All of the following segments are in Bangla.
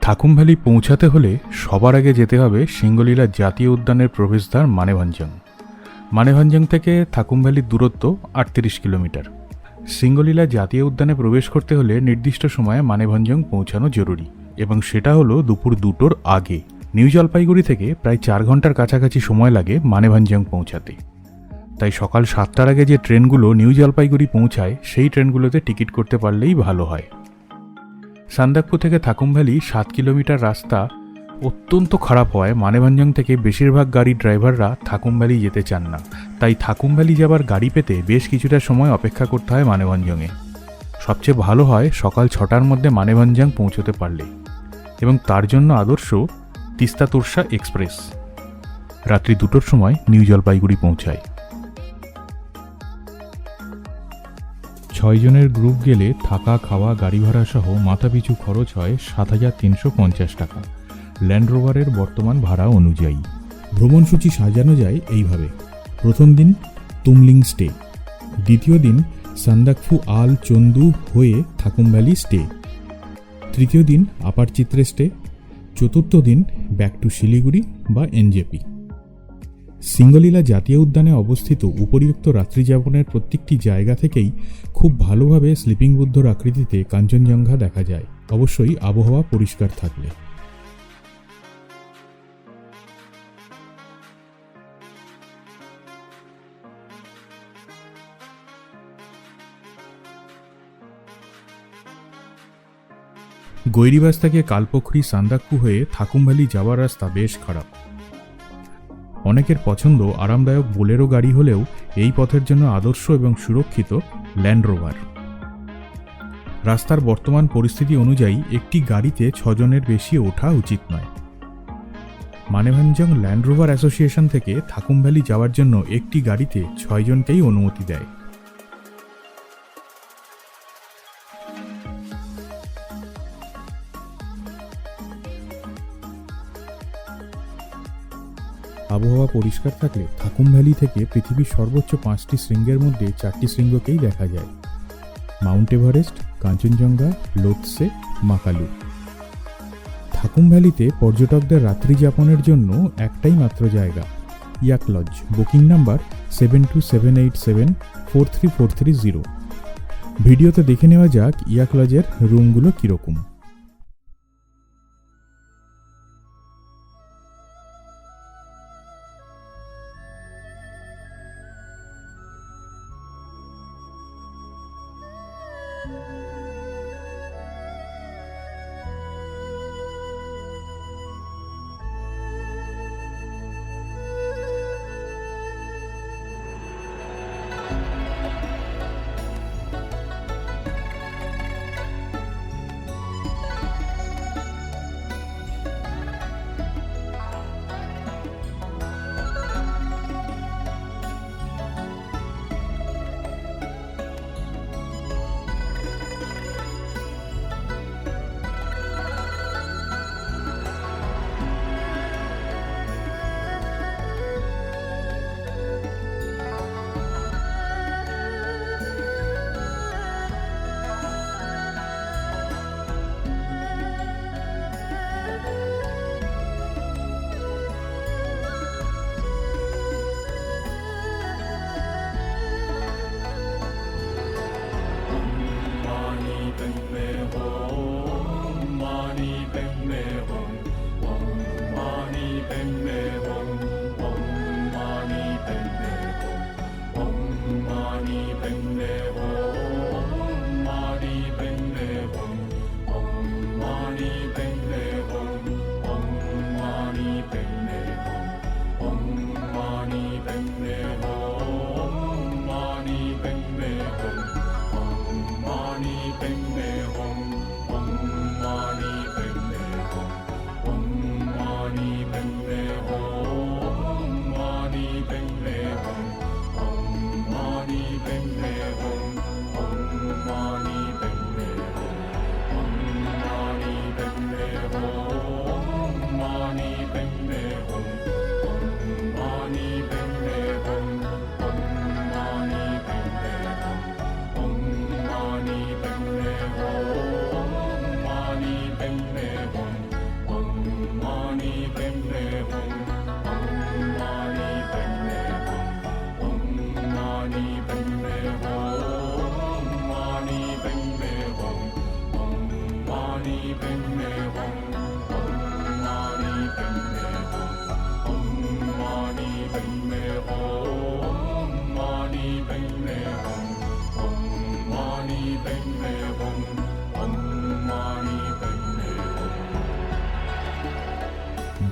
থাকুম ভ্যালি পৌঁছাতে হলে সবার আগে যেতে হবে সিঙ্গলীলা জাতীয় উদ্যানের প্রবেশদ্বার মানেভাঞ্জং। মানেভাঞ্জং থেকে থাকুম ভ্যালির দূরত্ব আটত্রিশ কিলোমিটার। সিঙ্গলীলা জাতীয় উদ্যানে প্রবেশ করতে হলে নির্দিষ্ট সময়ে মানেভঞ্জং পৌঁছানো জরুরি এবং সেটা হলো দুপুর দুটোর আগে। নিউ জলপাইগুড়ি থেকে প্রায় চার ঘণ্টার কাছাকাছি সময় লাগে মানেভাঞ্জং পৌঁছাতে। তাই সকাল সাতটার আগে যে ট্রেনগুলো নিউ জলপাইগুড়ি পৌঁছায়, সেই ট্রেনগুলোতে টিকিট করতে পারলেই ভালো হয়। সান্দাকপু থেকে থাকুম ভ্যালি সাত কিলোমিটার রাস্তা অত্যন্ত খারাপ হওয়ায় মানেভাঞ্জং থেকে বেশিরভাগ গাড়ির ড্রাইভাররা থাকুম ভ্যালি যেতে চান না। তাই থাকুম ভ্যালি যাবার গাড়ি পেতে বেশ কিছুটা সময় অপেক্ষা করতে হয় মানেভঞ্জংয়ে। সবচেয়ে ভালো হয় সকাল ছটার মধ্যে মানেভঞ্জং পৌঁছতে পারলে। এবং তার জন্য আদর্শ তিস্তা তোরসা এক্সপ্রেস। রাত্রি দুটোর সময় নিউ জলপাইগুড়ি পৌঁছায়। ছয়জনের গ্রুপ গেলে থাকা, খাওয়া, গাড়ি ভাড়া সহ মাথাপিছু খরচ হয় সাত হাজার তিনশো পঞ্চাশ টাকা। ল্যান্ড রোভারের বর্তমান ভাড়া অনুযায়ী। ভ্রমণসূচি সাজানো যায় এইভাবে। প্রথম দিন তুমলিং স্টে। দ্বিতীয় দিন সান্দাকফু আল চন্দু হয়ে থাকুম ভ্যালি স্টে। তৃতীয় দিন আপার চিত্রে স্টে। চতুর্থ দিন ব্যাক টু শিলিগুড়ি বা এনজেপি। সিঙ্গলীলা জাতীয় উদ্যানে অবস্থিত উপরিউক্ত রাত্রিযাপনের প্রত্যেকটি জায়গা থেকেই খুব ভালোভাবে স্লিপিং বুদ্ধর আকৃতিতে কাঞ্চনজঙ্ঘা দেখা যায়। অবশ্যই আবহাওয়া পরিষ্কার থাকলে। গৈরিবাস থেকে কালপোখরি সান্দাকপু হয়ে থাকুম ভ্যালি যাওয়ার রাস্তা বেশ খারাপ। অনেকের পছন্দ আরামদায়ক বোলেরো গাড়ি হলেও এই পথের জন্য আদর্শ এবং সুরক্ষিত ল্যান্ড রোভার। রাস্তার বর্তমান পরিস্থিতি অনুযায়ী একটি গাড়িতে ছজনের বেশি ওঠা উচিত নয়। মানেভাঞ্জং ল্যান্ড রোভার অ্যাসোসিয়েশন থেকে থাকুম ভ্যালি যাওয়ার জন্য একটি গাড়িতে ছয়জনকেই অনুমতি দেয়। আবহাওয়া পরিষ্কার থাকলে থাকুম ভ্যালি থেকে পৃথিবীর সর্বোচ্চ পাঁচটি শৃঙ্গের মধ্যে চারটি শৃঙ্গকেই দেখা যায়। Mount Everest, Kanchenjunga, Lhotse, Makalu. থাকুম ভ্যালিতে পর্যটকদের রাত্রি যাপনের জন্য একটাই মাত্র জায়গা, yak lodge. Booking number seven two seven eight seven four three four three zero. ভিডিওতে দেখে নেওয়া যাক ইয়াক লজের রুমগুলো কীরকম।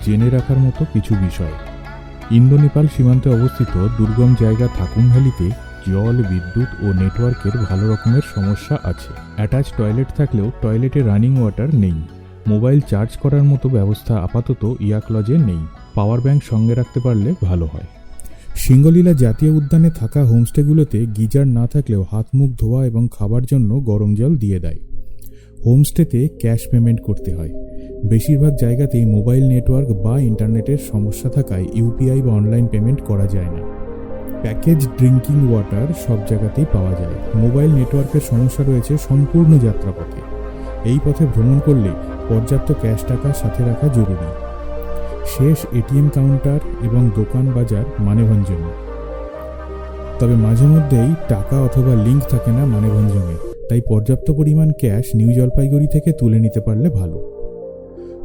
জেনে রাখার মতো কিছু বিষয়। ইন্দো নেপাল সীমান্তে অবস্থিত দুর্গম জায়গা থাকুম ভ্যালিতে জল, বিদ্যুৎ ও নেটওয়ার্কের ভালো রকমের সমস্যা আছে। অ্যাটাচ টয়লেট থাকলেও টয়লেটে রানিং ওয়াটার নেই। মোবাইল চার্জ করার মতো ব্যবস্থা আপাতত ইয়াক লজে নেই। পাওয়ার ব্যাংক সঙ্গে রাখতে পারলে ভালো হয়। সিঙ্গলীলা জাতীয় উদ্যানে থাকা হোমস্টেগুলোতে গিজার না থাকলেও হাত, মুখ ধোয়া এবং খাবার জন্য গরম জল দিয়ে দেয়। হোমস্টেতে ক্যাশ পেমেন্ট করতে হয়। বেশিরভাগ জায়গাতেই মোবাইল নেটওয়ার্ক বা ইন্টারনেটের সমস্যা থাকায় ইউপিআই বা অনলাইন পেমেন্ট করা যায় না। প্যাকেজ ড্রিঙ্কিং ওয়াটার সব জায়গাতেই পাওয়া যায়। মোবাইল নেটওয়ার্কের সমস্যা রয়েছে সম্পূর্ণ যাত্রাপথে। এই পথে ভ্রমণ করলে পর্যাপ্ত ক্যাশ টাকা সাথে রাখা জরুরি। শেষ এটিএম কাউন্টার এবং দোকান বাজার মানেভঞ্জনে। তবে মাঝে মধ্যেই টাকা অথবা লিঙ্ক থাকে না মানেভঞ্জনে, তাই পর্যাপ্ত পরিমাণ ক্যাশ নিউ জলপাইগুড়ি থেকে তুলে নিতে পারলে ভালো।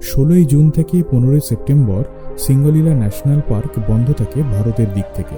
ষোলোই জুন থেকে পনেরোই সেপ্টেম্বর সিঙ্গলীলা ন্যাশনাল পার্ক বন্ধ থাকে ভারতের দিক থেকে।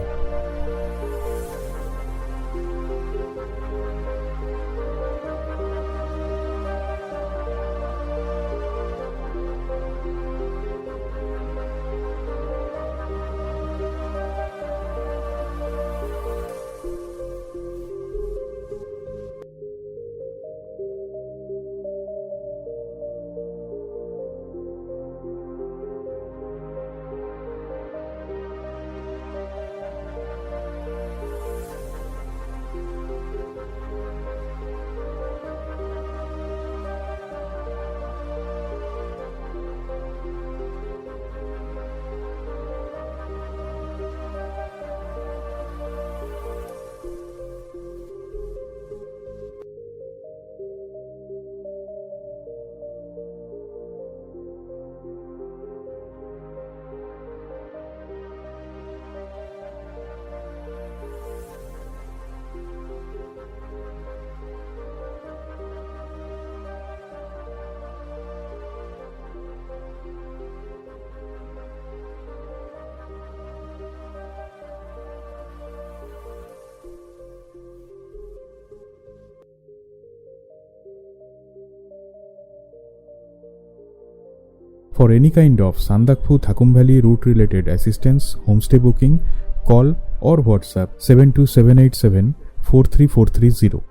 For any kind of Sandakphu Thakum Valley route related assistance, homestay booking, call or WhatsApp 72787 43430.